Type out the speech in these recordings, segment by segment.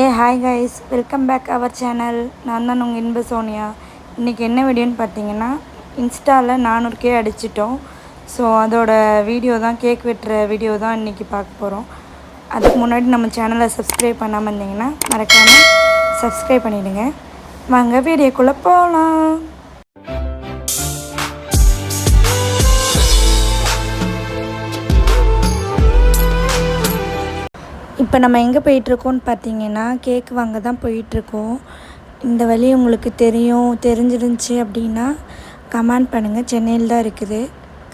A hi guys welcome back our channel நான் தான் உங்கள் இன்ப சோனியா. இன்றைக்கி என்ன வீடியோன்னு பார்த்தீங்கன்னா இன்ஸ்டாவில் நானூறு கே அடிச்சிட்டோம். ஸோ அதோட வீடியோ தான் கேக் வெட்டுற வீடியோ தான் இன்றைக்கி பார்க்க போகிறோம் அதுக்கு முன்னாடி நம்ம சேனலை சப்ஸ்கிரைப் பண்ணாமல் இருந்தீங்கன்னா மறக்காமல் சப்ஸ்கிரைப் பண்ணிவிடுங்க வாங்க வீடியோக்குள்ளே போகலாம் இப்போ நம்ம எங்கே போயிட்டுருக்கோம்னு பார்த்தீங்கன்னா கேக் வாங்க தான் போயிட்டுருக்கோம். இந்த வழி உங்களுக்கு தெரியும் தெரிஞ்சிருந்துச்சி அப்படின்னா கமெண்ட் பண்ணுங்கள் சென்னையில் தான் இருக்குது.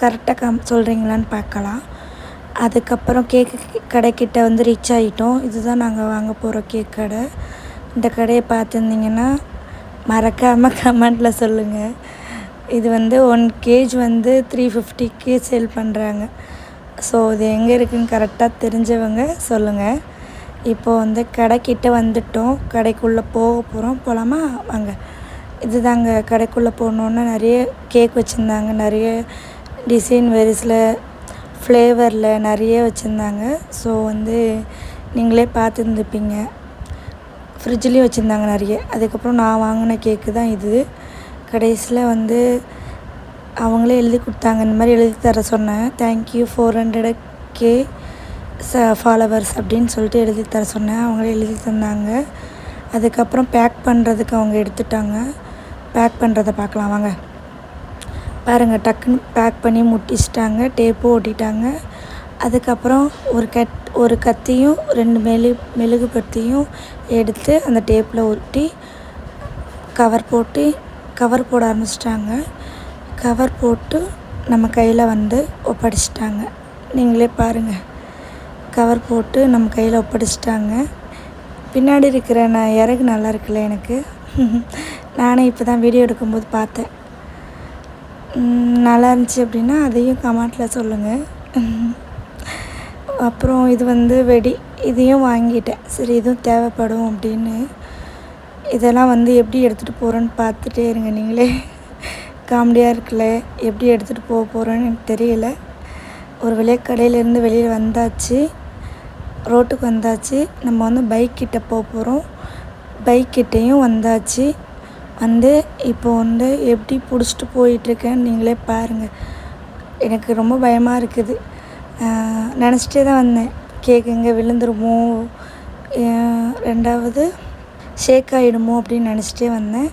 கரெக்டாக கம் சொல்கிறீங்களான்னு பார்க்கலாம். அதுக்கப்புறம் கேக்கு கடைக்கிட்ட வந்து ரீச் ஆகிட்டோம் இதுதான் நாங்கள் வாங்க போகிற கேக் கடை. இந்த கடையை பார்த்துருந்தீங்கன்னா மறக்காமல் கமெண்டில் சொல்லுங்கள் இது வந்து ஒன் கேஜ் வந்து த்ரீ ஃபிஃப்டிக்கு சேல் பண்ணுறாங்க ஸோ இது எங்கே இருக்குதுன்னு கரெக்டாக தெரிஞ்சவங்க சொல்லுங்கள் இப்போது வந்து கடைக்கிட்ட வந்துட்டோம். கடைக்குள்ளே போக போகிறோம் போகலாமா வாங்க. இதுதாங்க. கடைக்குள்ளே போகணுன்னா நிறைய கேக் வச்சுருந்தாங்க. நிறைய டிசைன் வெரிஸில் ஃப்ளேவரில் நிறைய வச்சுருந்தாங்க. ஸோ வந்து நீங்களே பார்த்துருந்துப்பீங்க. ஃப்ரிட்ஜ்லேயும் வச்சுருந்தாங்க நிறைய. அதுக்கப்புறம் நான் வாங்கின கேக்கு தான் இது. கடைசியில் வந்து அவங்களே எழுதி கொடுத்தாங்க. இந்த மாதிரி எழுதி தர சொன்னேன். Thank you four hundred K ச ஃபாலோவர்ஸ் அப்படின்னு சொல்லிட்டு எழுதி தர சொன்னேன். அவங்களே எழுதி தந்தாங்க. அதுக்கப்புறம் பேக் பண்ணுறதுக்கு அவங்க எடுத்துட்டாங்க. பேக் பண்ணுறதை பார்க்கலாம். வாங்க. பாருங்கள் டக்குன்னு பேக் பண்ணி முட்டிச்சிட்டாங்க. டேப்பும் ஓட்டிட்டாங்க. அதுக்கப்புறம் ஒரு கட் ஒரு கத்தியும் ரெண்டு மெழு மெழுகு பத்தியும் எடுத்து அந்த டேப்பில் ஒட்டி கவர் போட்டு கவர் போட ஆரம்பிச்சிட்டாங்க. கவர் போட்டு நம்ம கையில் வந்து ஒப்படைச்சிட்டாங்க. நீங்களே பாருங்கள் கவர் போட்டு நம்ம கையில் ஒப்படைச்சிட்டாங்க. பின்னாடி இருக்கிற நான் இறகு நல்லா இருக்குல்ல எனக்கு? நானே இப்போ தான் வீடியோ எடுக்கும்போது பார்த்தேன். நல்லா இருந்துச்சு அப்படின்னா அதையும் கமெண்ட்டில் சொல்லுங்கள் அப்புறம் இது வந்து வெடி இதையும் வாங்கிட்டேன். சரி இதுவும் தேவைப்படும் அப்படின்னு. இதெல்லாம் வந்து எப்படி எடுத்துகிட்டு போகிறேன்னு பார்த்துட்டே இருங்க நீங்களே. காமெடியாக இருக்குல்ல? எப்படி எடுத்துகிட்டு போக போகிறேன்னு எனக்கு தெரியல. ஒரு வழியாக கடையிலேருந்து வெளியில் வந்தாச்சு. ரோட்டுக்கு வந்தாச்சு. நம்ம வந்து பைக் கிட்ட போக போகிறோம் பைக் கிட்டேயும் வந்தாச்சு. வந்து இப்போ வந்து எப்படி பிடிச்சிட்டு போயிட்டுருக்கேன்னு நீங்களே பாருங்கள் எனக்கு ரொம்ப பயமாக இருக்குது. நினச்சிட்டே தான் வந்தேன். கேக் எங்கே விழுந்துருமோ? ரெண்டாவது ஷேக் ஆகிடுமோ அப்படின்னு நினச்சிட்டே வந்தேன்.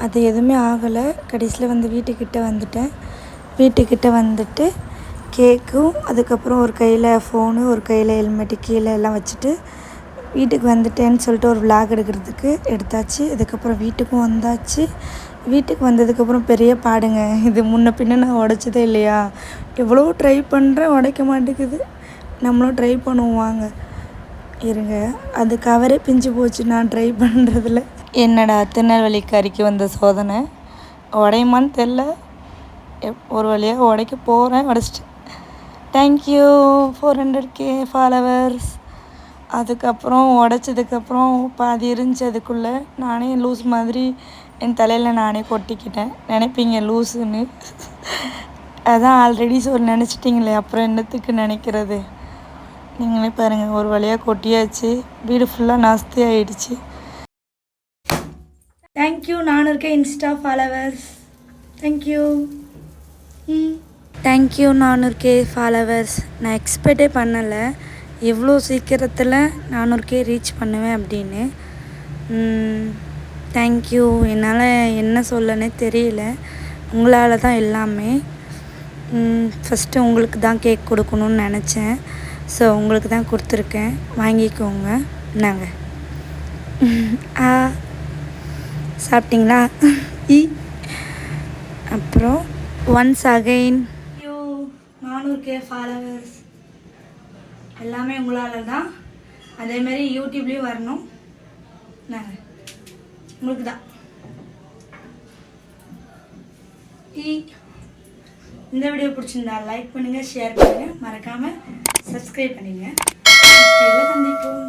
அது எதுவுமே ஆகலை. கடைசியில் வந்து வீட்டுக்கிட்ட வந்துட்டேன். வீட்டுக்கிட்ட வந்துட்டு கேக்கும். அதுக்கப்புறம் ஒரு கையில் ஃபோனு ஒரு கையில் ஹெல்மெட்டு கீழே எல்லாம் வச்சுட்டு வீட்டுக்கு வந்துட்டேன்னு சொல்லிட்டு ஒரு விளாக் எடுக்கிறதுக்கு எடுத்தாச்சு. அதுக்கப்புறம் வீட்டுக்கும் வந்தாச்சு. வீட்டுக்கு வந்ததுக்கப்புறம் பெரிய பாடுங்க. இது முன்ன பின்ன நான் உடைச்சதே இல்லையா? எவ்வளோ ட்ரை பண்ணுறேன் உடைக்க மாட்டேங்குது. நம்மளும் ட்ரை பண்ணுவோம் வாங்க. இருங்க. அது கவரே பிஞ்சு போச்சு. நான் ட்ரை பண்ணுறதுல என்னடா திருநெல்வேலி கறிக்கு வந்த சோதனை? உடையுமான்னு தெரில ஒரு வழியாக உடைக்க போகிறேன் உடச்சிட்டேன் thank you four hundred K followers அதுக்கப்புறம் உடச்சதுக்கப்புறம் பாதி இருந்துச்சு அதுக்குள்ளே நானே லூஸ் மாதிரி என் தலையில் நானே கொட்டிக்கிட்டேன். நினைப்பீங்க லூஸுன்னு அதான் ஆல்ரெடி சொல் நினச்சிட்டிங்களே அப்புறம் என்னத்துக்கு நினைக்கிறது? நீங்களே பாருங்கள் ஒரு வழியாக கொட்டியாச்சு. வீடு ஃபுல்லாக நாஸ்தி ஆகிடுச்சு தேங்க்யூ நான் இருக்கேன் இன்ஸ்டா ஃபாலோவர்ஸ் தேங்க்யூ ம். தேங்க்யூ நானூறு கே ஃபாலோவர்ஸ் நான் எக்ஸ்பெக்டே பண்ணலை. எவ்வளோ சீக்கிரத்தில் நானூறு கே ரீச் பண்ணுவேன் அப்படின்னு. தேங்க்யூ என்னால் என்ன சொல்லனே தெரியல. உங்களால் தான் எல்லாமே. ஃபஸ்ட்டு உங்களுக்கு தான் கேக் கொடுக்கணுன்னு நினச்சேன். ஸோ உங்களுக்கு தான் கொடுத்துருக்கேன். வாங்கிக்கோங்க. நாங்கள் ஆ. சாப்பிட்டீங்களா? இ அப்புறம் ஒன்ஸ் அகைன் யூ நானூறு கே ஃபாலோவர்ஸ் எல்லாமே உங்களால் தான். அதேமாரி யூடியூப்லேயும் வரணும். நாங்கள் உங்களுக்கு தான். இந்த வீடியோ பிடிச்சிருந்தா லைக் பண்ணுங்கள் ஷேர் பண்ணுங்கள் மறக்காமல் சப்ஸ்கிரைப் பண்ணிடுங்க சந்திப்போம்.